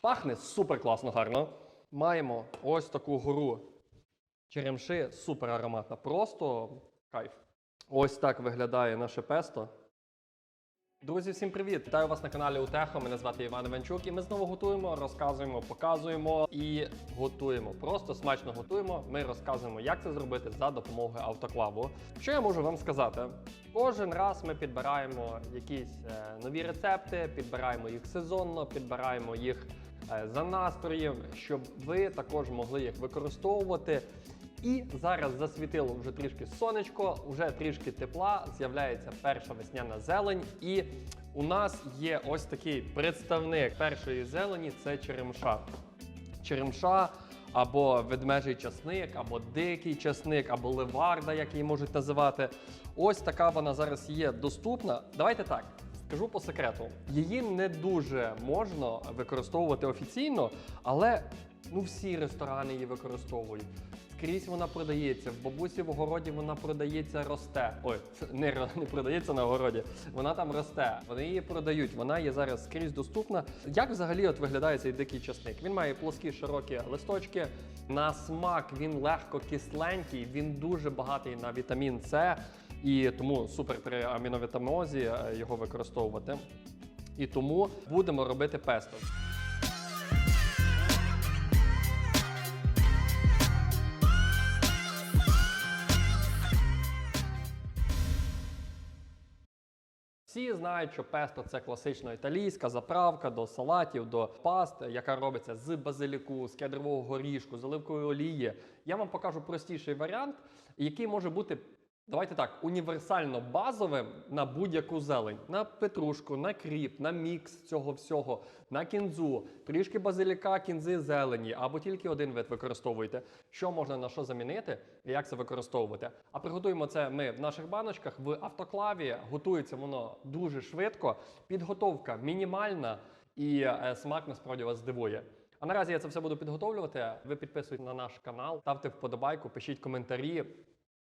Пахне супер класно гарно. Маємо ось таку гору черемши, супер ароматна. Просто кайф. Ось так виглядає наше песто. Друзі, всім привіт! Вітаю вас на каналі Утехо. Мене звати Іван Іванчук, і ми знову готуємо, розказуємо, показуємо і готуємо. Просто смачно готуємо. Ми розказуємо, як це зробити за допомогою автоклаву. Що я можу вам сказати? Кожен раз ми підбираємо якісь е, нові рецепти, підбираємо їх сезонно, підбираємо їх за настроєм, щоб ви також могли їх використовувати. І зараз засвітило вже трішки сонечко, вже трішки тепла, з'являється перша весняна зелень. І у нас є ось такий представник першої зелені це черемша. Черемша або ведмежий часник, або дикий часник, або леварда, як її можуть називати. Ось така вона зараз є доступна. Давайте так. Скажу по секрету, її не дуже можна використовувати офіційно, але ну всі ресторани її використовують. Скрізь вона продається. В бабусі в огороді вона продається, росте. Ой, не, не продається на огороді. Вона там росте. Вони її продають. Вона є зараз скрізь доступна. Як взагалі от виглядає цей дикий часник? Він має плоскі широкі листочки. На смак він легко кисленький, він дуже багатий на вітамін С. І тому супер при аміновітамозі е, його використовувати. І тому будемо робити песто. Всі знають, що песто це класично італійська заправка до салатів, до паст, яка робиться з базиліку, з кедрового горішку, з оливкової олії. Я вам покажу простіший варіант, який може бути. Давайте так, універсально базовим на будь-яку зелень: на петрушку, на кріп, на мікс цього всього, на кінзу, трішки базиліка, кінзи, зелені, або тільки один вид використовуйте. Що можна на що замінити і як це використовувати. А приготуємо це ми в наших баночках в автоклаві. Готується воно дуже швидко. Підготовка мінімальна і е, смак насправді вас здивує. А наразі я це все буду підготовлювати. Ви підписуйтесь на наш канал, ставте вподобайку, пишіть коментарі.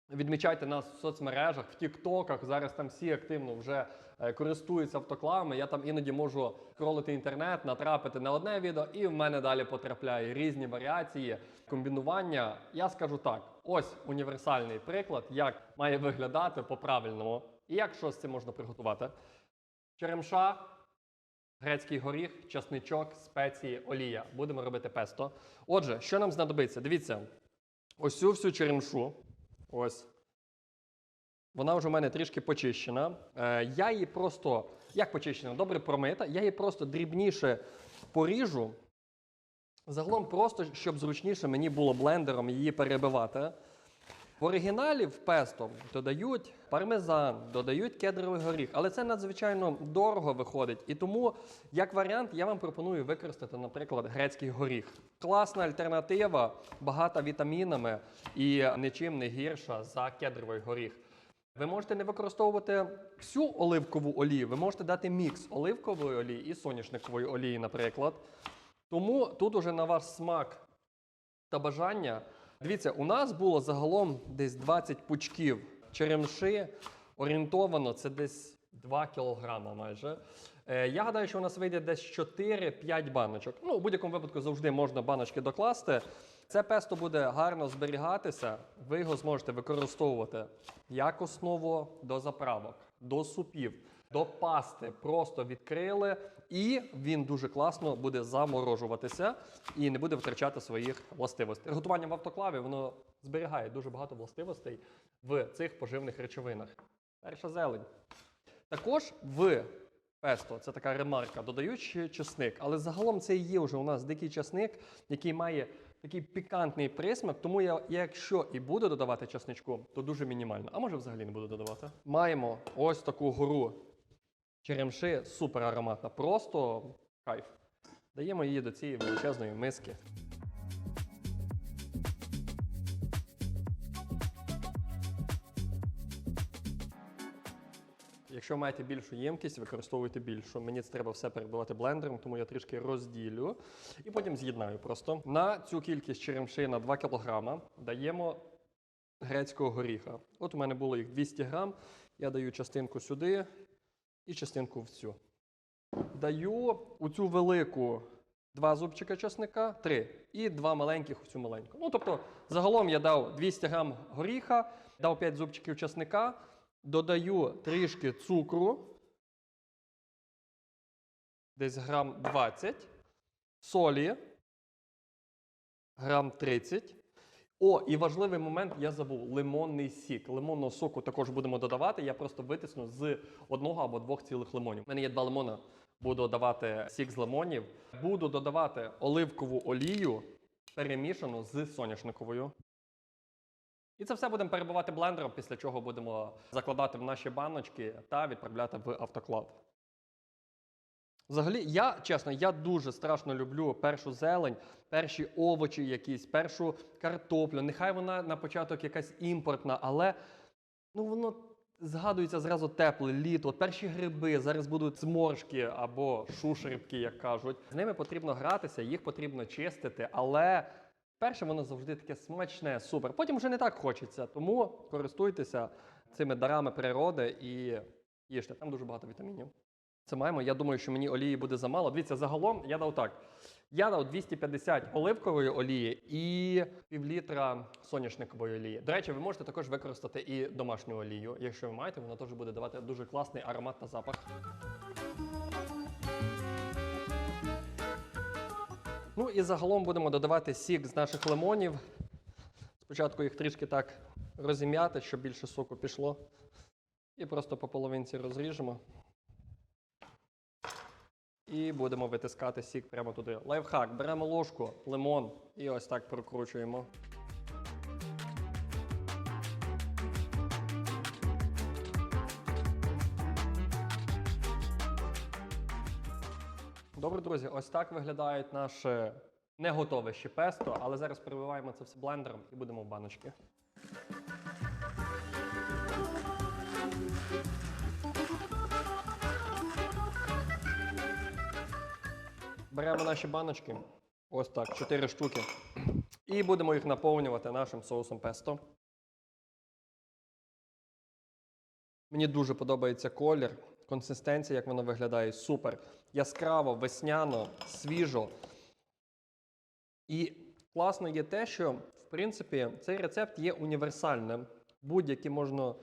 Відмічайте нас в соцмережах, в Тіктоках. Зараз там всі активно вже е, користуються автоклавами. Я там іноді можу кролити інтернет, натрапити на одне відео, і в мене далі потрапляє різні варіації, комбінування. Я скажу так: ось універсальний приклад, як має виглядати по-правильному, і як що з цим можна приготувати. Черемша, грецький горіх, часничок, спеції, олія. Будемо робити песто. Отже, що нам знадобиться? Дивіться, ось цю всю черемшу. Ось. Вона вже в мене трішки почищена. Е, я її просто, як почищена, добре промита, я її просто дрібніше поріжу. Загалом просто, щоб зручніше мені було блендером її перебивати. В оригіналі в песто додають пармезан, додають кедровий горіх, але це надзвичайно дорого виходить. І тому, як варіант, я вам пропоную використати, наприклад, грецький горіх. Класна альтернатива, багата вітамінами і нічим не гірша за кедровий горіх. Ви можете не використовувати всю оливкову олію, ви можете дати мікс оливкової олії і соняшникової олії, наприклад. Тому тут уже на ваш смак та бажання. Дивіться, у нас було загалом десь 20 пучків черемши. Орієнтовано це десь 2 кілограма майже. Е, я гадаю, що у нас вийде десь 4-5 баночок. Ну, у будь-якому випадку завжди можна баночки докласти. Це песто буде гарно зберігатися. Ви його зможете використовувати як основу до заправок, до супів, до пасти. Просто відкрили, і він дуже класно буде заморожуватися і не буде втрачати своїх властивостей. Готування в автоклаві воно зберігає дуже багато властивостей в цих поживних речовинах. Перша зелень. Також в песто, це така ремарка, додають чесник, але загалом це і є вже у нас дикий чесник, який має такий пікантний присмак, тому я, якщо і буду додавати чесничку, то дуже мінімально. А може взагалі не буду додавати. Маємо ось таку гору черемши, супер ароматна, просто кайф. Даємо її до цієї величезної миски. Якщо маєте більшу ємкість, використовуйте більшу. Мені це треба все перебивати блендером, тому я трішки розділю і потім з'єднаю просто. На цю кількість черемши на 2 кг даємо грецького горіха. От у мене було їх 200 грам. Я даю частинку сюди і частинку в цю. Даю у цю велику два зубчика чесника, три. І два маленьких ось цю маленьку. Ну, тобто, загалом я дав 200 грам горіха, дав 5 зубчиків чесника, додаю трішки цукру, десь грам 20, солі, грам 30. О, і важливий момент, я забув лимонний сік. Лимонного соку також будемо додавати. Я просто витисну з одного або двох цілих лимонів. У мене є два лимона. Буду додавати сік з лимонів. Буду додавати оливкову олію, перемішану з соняшниковою. І це все будемо перебивати блендером, після чого будемо закладати в наші баночки та відправляти в автоклав. Взагалі, я чесно, я дуже страшно люблю першу зелень, перші овочі якісь, першу картоплю. Нехай вона на початок якась імпортна, але ну воно згадується зразу тепле літо. От перші гриби зараз будуть зморшки або шушерибки, як кажуть. З ними потрібно гратися, їх потрібно чистити, але перше воно завжди таке смачне, супер. Потім вже не так хочеться. Тому користуйтеся цими дарами природи і їжте. Там дуже багато вітамінів. Це маємо. Я думаю, що мені олії буде замало. Дивіться, загалом я дав так. Я дав 250 оливкової олії і півлітра соняшникової олії. До речі, ви можете також використати і домашню олію. Якщо ви маєте, вона теж буде давати дуже класний аромат та запах. Ну і загалом будемо додавати сік з наших лимонів. Спочатку їх трішки так розім'яти, щоб більше соку пішло. І просто по половинці розріжемо. І будемо витискати сік прямо туди. Лайфхак. Беремо ложку, лимон і ось так прокручуємо. Добре, друзі, ось так виглядає наше не готове ще песто, але зараз перебиваємо це все блендером і будемо в баночки. Беремо наші баночки, ось так, 4 штуки, і будемо їх наповнювати нашим соусом песто. Мені дуже подобається колір, консистенція, як воно виглядає, супер. Яскраво, весняно, свіжо. І класно є те, що в принципі цей рецепт є універсальним. Будь-які можна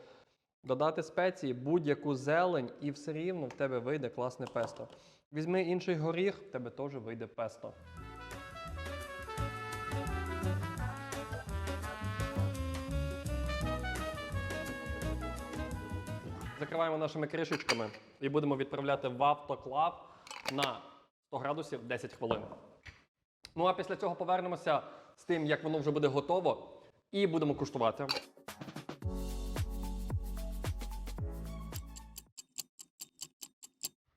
додати спеції, будь-яку зелень, і все рівно в тебе вийде класне песто. Візьми інший горіх, в тебе теж вийде песто. Закриваємо нашими кришечками і будемо відправляти в автоклав на 100 градусів 10 хвилин. Ну а після цього повернемося з тим, як воно вже буде готово, і будемо куштувати.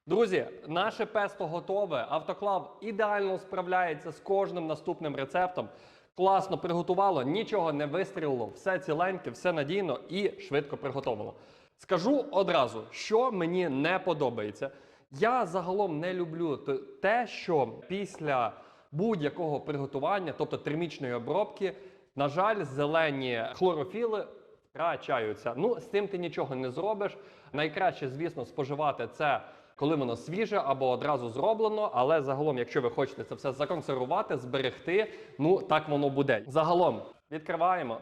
Друзі, наше песто готове. Автоклав ідеально справляється з кожним наступним рецептом. Класно приготувало, нічого не вистрілило, все ціленьке, все надійно і швидко приготовлено. Скажу одразу, що мені не подобається. Я загалом не люблю те, що після будь-якого приготування, тобто термічної обробки, на жаль, зелені хлорофіли втрачаються. Ну, з цим ти нічого не зробиш. Найкраще, звісно, споживати це, коли воно свіже або одразу зроблено. Але загалом, якщо ви хочете це все законсервувати, зберегти, ну так воно буде. Загалом відкриваємо.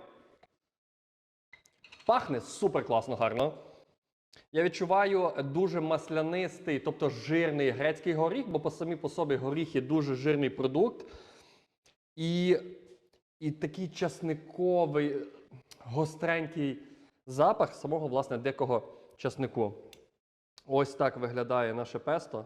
Пахне супер класно, гарно. Я відчуваю дуже маслянистий, тобто жирний грецький горіх, бо по самі по собі горіхи дуже жирний продукт. І, і такий часниковий, гостренький запах самого, власне, дикого часнику. Ось так виглядає наше песто.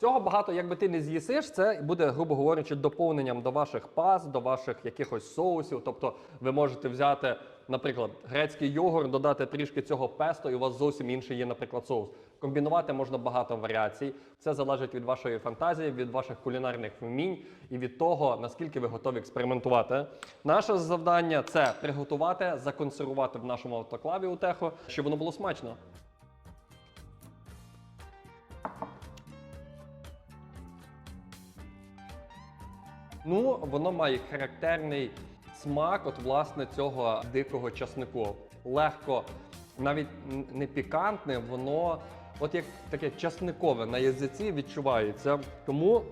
Цього багато, якби ти не з'їсиш, це буде, грубо говорячи, доповненням до ваших паст, до ваших якихось соусів. Тобто ви можете взяти, наприклад, грецький йогурт, додати трішки цього песто, і у вас зовсім інший є, наприклад, соус. Комбінувати можна багато варіацій. Це залежить від вашої фантазії, від ваших кулінарних вмінь і від того, наскільки ви готові експериментувати. Наше завдання це приготувати, законсервувати в нашому автоклаві у техо, щоб воно було смачно. Ну, воно має характерний смак, от власне цього дикого часнику. Легко, навіть не пікантне, воно от як таке часникове на язиці відчувається. Тому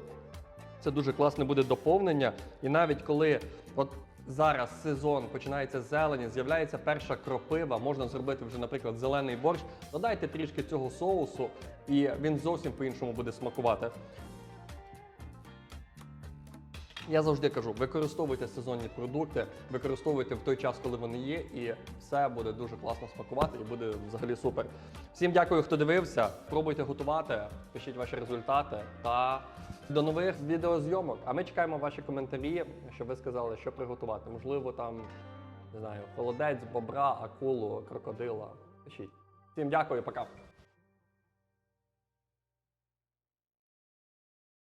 Це дуже класне буде доповнення. І навіть коли от зараз сезон починається зелені, з'являється перша кропива, можна зробити вже, наприклад, зелений борщ. Додайте трішки цього соусу, і він зовсім по-іншому буде смакувати. Я завжди кажу, використовуйте сезонні продукти, використовуйте в той час, коли вони є, і все буде дуже класно смакувати і буде взагалі супер. Всім дякую, хто дивився. Пробуйте готувати, пишіть ваші результати та до нових відеозйомок. А ми чекаємо ваші коментарі, щоб ви сказали, що приготувати. Можливо, там не знаю, холодець, бобра, акулу, крокодила. Пишіть. Всім дякую, пока.